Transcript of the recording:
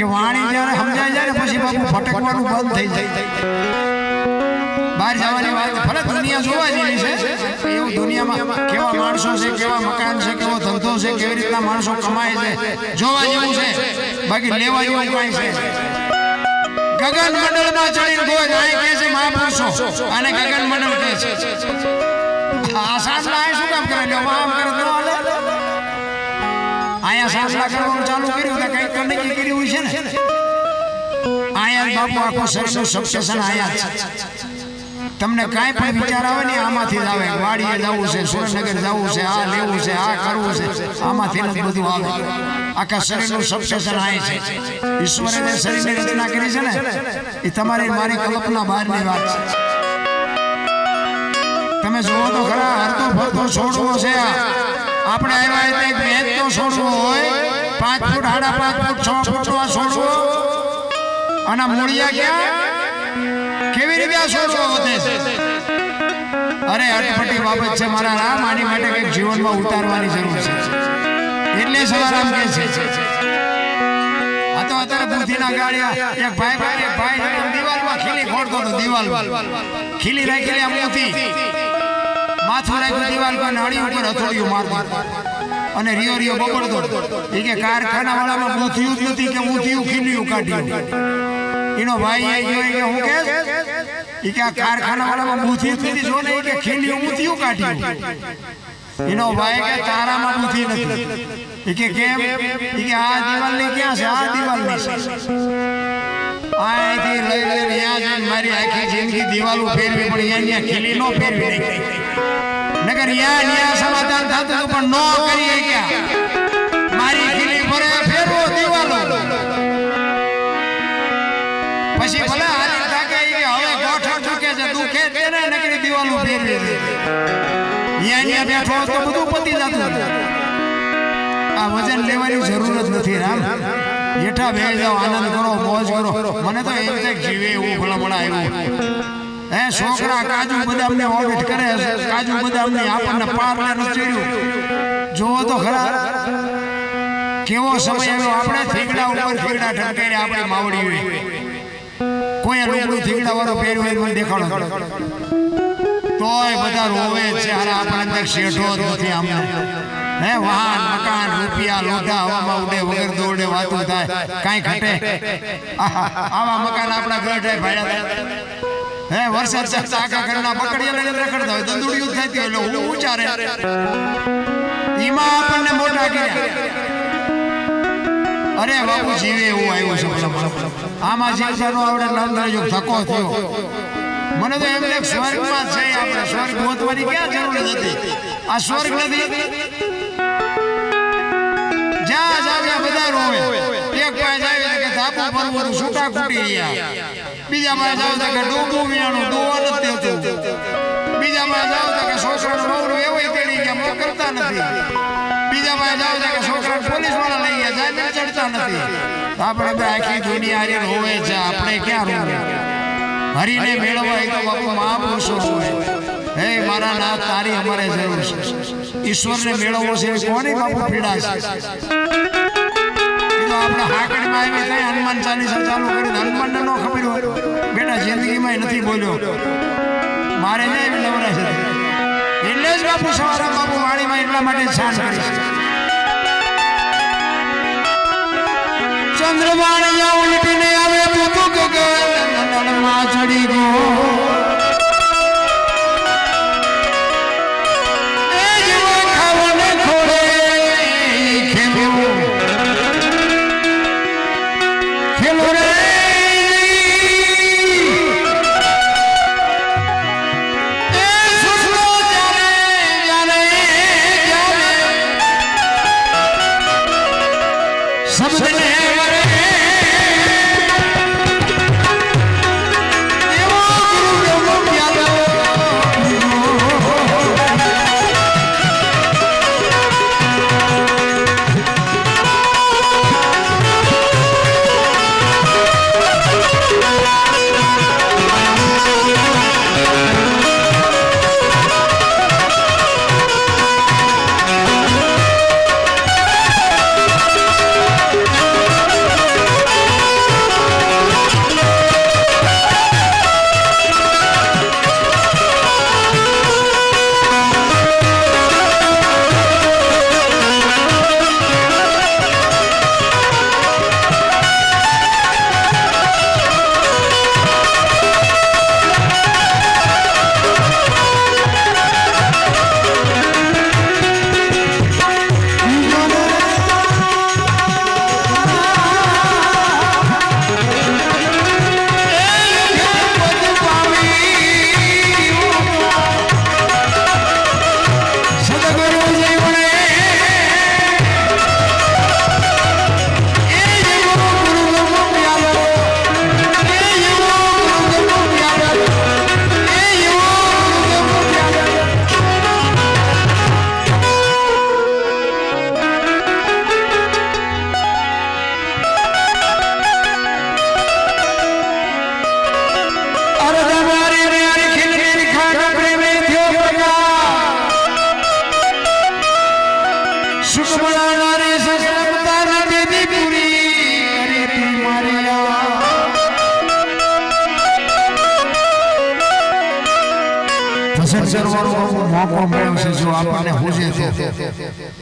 કે વાણી જ્યારે સમજાય જાય ને પછી બાપુ ફટકવાનું બંધ થઈ જાય. બહાર જવાની વાત ભલે દુનિયા જોવા જેવી છે. એવું દુનિયામાં કેવા માણસો છે કેવા મકાન છે કેવો ધંધો છે કેવી રીતના માણસો કમાય છે જોવા જેવું છે. બાકી લેવા જેવું કાંઈ છે. ગગન મંડળમાં ચડીને ગોજ નાય કહે છે મહાપુરુષો. અને ગગન મંડળ કહે છે. આ આય શું કામ કરે? આમ કરે તો કરવાનું ચાલુ કર્યું તો કર્યું છે ને? બાપુ આખું શરીરનું સક્સેશન આયા છે. તમને કાંઈ પણ વિચાર આવે ને આમાંથી જ આવે. વાડીએ જવું છે સુરેન્દ્રનગર જવું છે આ લેવું છે આ કરવું છે. આમાંથી જ બધું આવે. આખા શરીરનું સબસેશન આવે છે. ઈશ્વરે જે શરીરની રચના કરી છે ને એ તમારી મારી કલ્પના બહારની વાત છે. તમે જુઓ તો ખરા હરતો ફરતો છોડવો છે આ. આપણે આવ્યા એટલે ભેદ તો છોડવો હોય. પાંચ ફૂટ સાડા પાંચ ફૂટ છ ફૂટ નો છોડવો અને મૂળિયા ક્યાં? કેવી રીતે આ છોડવો અરે અટપટી બાબત છે મારા રામ આની માટે કંઈક જીવનમાં ઉતારવાની જરૂર છે. એટલે સવારામ કે છે. આ તો અત્યારે બુદ્ધિના ગાડિયા એક ભાઈ ભાઈ એક ભાઈ છે દિવાલમાં ખીલી ખોડતો હતો દિવાલમાં. ખીલી રાખેલી આ મોતી. માથું રાખ્યું દિવાલ પર નળી ઉપર હથોડિયું મારતો. અને રિયો રિયો બગડતો. એ કે કારખાના વાળામાં બુથિયું જ નથી કે બુથિયું ખીલ્યું કાઢ્યું એનો ભાઈ એ ગયો કે હું કે એ કે આ કારખાના વાળામાં બુથિયું નથી જો ને કે ખીલ્યું બુથિયું કાઢ્યું એનો ભાઈ કે તારામાં બુથિ નથી. એ કે કેમ? એ કે આ દિવાલની ક્યાં છે? આ દિવાલની છે. અહીંથી લઈ લઈને ત્યાં મારી આખી જિંદગી દિવાલો ફેરવી પણ અહીંયા ખીલી નો ફેરવી નાખી. ભલે છે છે આ વજન લેવાની જરૂર જ નથી, રામ. જેઠા બે જાઓ, આનંદ કરો, મોજ કરો. મને તો એમ કે જીવે એવું ભલામણા આવ્યું હે, છોકરા, કાજુ બદામને ઓબિટ કરે છે. કાજુ બદામની આપણને પાર્લર ચડ્યું જોવો તો ખરા. કેવો સમય આવ્યો? આપણે થીગડા ઉપર થીગડા ઠંકાઈને આપણે માવડી હોય. કોઈ લુગડું થીગડા વાળો પહેર્યું હોય મને દેખાડો. તોય બધા રોવે છે. અરે આપણા અંદર શેઠો નથી આમ હે, વાહન, મકાન, રૂપિયા લોઢા હવામાં ઉડે, વગર દોડે વાતું થાય. કાંઈ ઘટે. આવા મકાન આપણા ગઢે ભાડ્યા હે વરસાદ ચાલતા આખા ઘરના પકડીએ લઈને રખડતા હોય દંદુડિયું થતી હોય એટલે હું ઉચારે ઈમાં આપણને મોટા કર્યા. અરે બાપુ જીવે એવું આવ્યું છે. આમાં જીવતાનો આવડે નામ ધરજો ધક્કો થયો. મને તો એમ લાગે સ્વર્ગમાં છે આપણે સ્વર્ગ ગોતવાની ક્યાં જરૂર નથી આ સ્વર્ગ નથી? જ્યાં જાવ ત્યાં બધા રોવે. એક પાસે જાય કે ધાપો ભરવું છૂટા કૂટી રહ્યા. બીજા પાસે જાવ તો કે ડૂબું વિયાણું ડૂબવા નથી દેતું. બીજા પાસે જાવ તો કે છોકરાનું નવરું એવાય તેડી ગયા મોકલતા નથી. બીજા પાસે જાવ તો કે છોકરાને પોલીસવાળા લઈ ગયા જાય ને ચડતા નથી. તો આપણે બે આખી દુનિયા હારે રોવે છે આપણે ક્યાં રોવે હરીને મેળવવા એ તો બાપુ મહાપુરુષો હોય હે મારા નાથ તારી અમારે જરૂર છે. ઈશ્વરને મેળવવો છે એ કોની બાપુ પીડા છે? એ આપણે હાકડીમાં આવી કઈ હનુમાન ચાલીસા ચાલુ કરી હનુમાનને ન ખબર હોય. બેટા, જિંદગીમાં નથી બોલ્યો. મારે ને એવી નવરા છે એટલે જ બાપુ સવારે બાપુ વાણીમાં એટલા માટે શાન કરી છે કરવાનો મોકો મળ્યો છે જો આપણને હોજે તો.